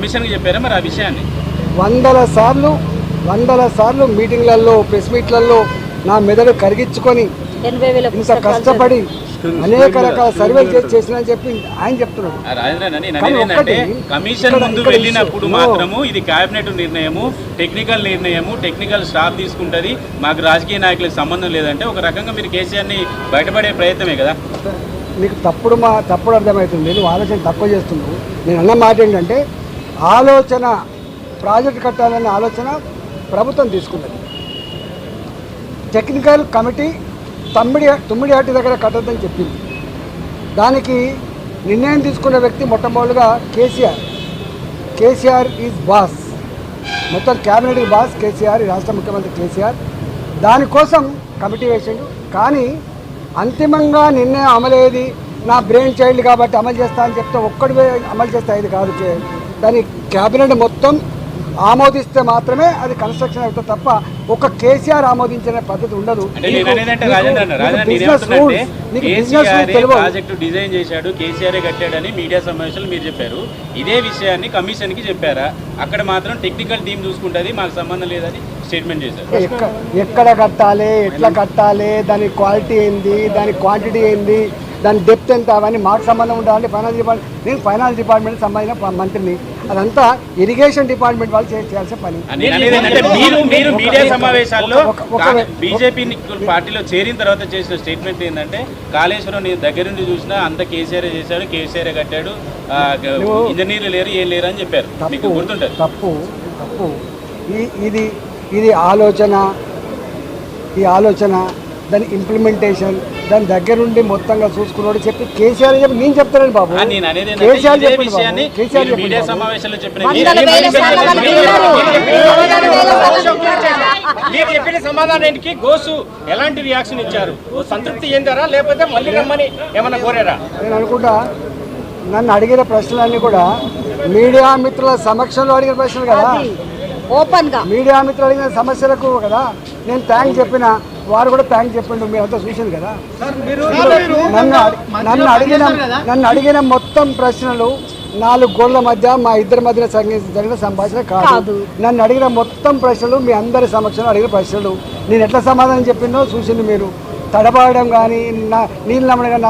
కమిషన్కి చెప్పారా మరి ఆ విషయాన్ని? వందల సార్లు వందల సార్లు మీటింగ్లలో ప్రెస్ మీట్లలో నా మెదడు కరిగించుకొని ఇంత కష్టపడి అనేక రకాల సర్వేలు చేసి చేసినా చెప్పి ఆయన చెప్తున్నాడు. కమిషన్ ముందు వెళ్ళినప్పుడు. మాత్రము ఇది కేబినెట్ నిర్ణయము టెక్నికల్ నిర్ణయము టెక్నికల్ స్టాఫ్ తీసుకుంటది. మాకు రాజకీయ నాయకులకు సంబంధం లేదంటే ఒక రకంగా మీరు కేసీఆర్ని బయటపడే ప్రయత్నమే కదా. నీకు తప్పుడు మా తప్పుడు అర్థమవుతుంది. నువ్వు ఆలోచన తక్కువ చేస్తున్నావు నేను అన్న మాట ఏంటంటే ఆలోచన ప్రాజెక్ట్ కట్టాలనే ఆలోచన ప్రభుత్వం తీసుకున్నది. టెక్నికల్ కమిటీ తమ్మిడి తుమ్మిడిహట్టి దగ్గర కట్టద్దని చెప్పింది. దానికి నిర్ణయం తీసుకున్న వ్యక్తి మొట్టమొదటిగా కేసీఆర్. KCR is boss. మొత్తం క్యాబినెట్ బాస్ కేసీఆర్ రాష్ట్ర ముఖ్యమంత్రి కేసీఆర్. దానికోసం కమిటీ వేసిండు. కానీ అంతిమంగా నిర్ణయం అమలేది నా బ్రెయిన్ చైల్డ్ కాబట్టి అమలు చేస్తా అని చెప్తే ఒక్కడి అమలు చేస్తే ఇది కాదు కే- దాని క్యాబినెట్ మొత్తం ఆమోదిస్తే మాత్రమే అది కన్స్ట్రక్షన్ అవుతుంది తప్ప ఒక కేసీఆర్ ఆమోదించిన పద్ధతి ఉండదు. ప్రాజెక్టు డిజైన్ చేశాడు కేసీఆర్ కట్టాడని మీడియా సమావేశంలో మీరు చెప్పారు. ఇదే విషయాన్ని కమిషన్కి చెప్పారా? అక్కడ మాత్రం టెక్నికల్ టీం చూసుకుంటది మాకు సంబంధం లేదని స్టేట్మెంట్ చేశారు. ఎక్క- ఎక్కడ కట్టాలి ఎట్లా కట్టాలి దాని క్వాలిటీ ఏంది దాని క్వాంటిటీ ఏంది దాని డెప్త్ ఎంత అవన్నీ మాకు సంబంధం ఉండాలంటే ఫైనాన్స్ డిపార్ట్మెంట్ నేను ఫైనాన్స్ డిపార్ట్మెంట్ సంబంధించిన మంత్రిని. అదంతా ఇరిగేషన్ డిపార్ట్మెంట్ వాళ్ళు చేయాల్సిన పని. మీరు మీరు మీడియా సమావేశాల్లో బీజేపీ పార్టీలో చేరిన తర్వాత చేసిన స్టేట్మెంట్ ఏంటంటే కాళేశ్వరం నేను దగ్గర నుండి చూసినా అంత కేసీఆర్ చేశాడు కేసీఆర్ కట్టాడు ఇంజనీర్లు లేరు ఏం లేరు అని చెప్పారు. మీకు తప్పు గుర్తుంటుంది. తప్పు తప్పు. ఈ ఇది ఇది ఆలోచన ఈ ఆలోచన దాని ఇంప్లిమెంటేషన్ దాని దగ్గరుండి మొత్తంగా చూసుకున్నాడు చెప్పి కేసీఆర్ చెప్పి నేను చెప్తానండి బాబు. కేసీఆర్ చెప్పండి కేసీఆర్ మీరు చెప్పిన సమాధానానికి గోసు ఎలాంటి రియాక్షన్ ఇచ్చారు? సంతృప్తి చెందారా? లేకపోతే మళ్ళీ రమ్మని ఏమన్నా కోరారా? నేను అనుకుంటా నన్ను అడిగిన ప్రశ్నలన్నీ కూడా మీడియా మిత్రుల సమక్షంలో అడిగిన ప్రశ్నలు కదా. అది ఓపెన్గా మీడియా మిత్రులు అడిగిన సమస్యలకు కదా నేను థ్యాంక్ చెప్పిన. వారు కూడా థ్యాంక్ చెప్పిండు మీరంతా చూసింది కదా? నన్ను నన్ను అడిగిన నన్ను అడిగిన మొత్తం ప్రశ్నలు నాలుగు గోళ్ళ మధ్య మా ఇద్దరి మధ్య జరిగిన సంభాషణ కాదు. కాదు. నన్ను అడిగిన మొత్తం ప్రశ్నలు మీ అందరి సమక్షంలో అడిగిన ప్రశ్నలు. నేను ఎట్లా సమాధానం చెప్పిందో చూసింది మీరు. తడబాడడం కానీ నా నీళ్ళు నమ్మడం కానీ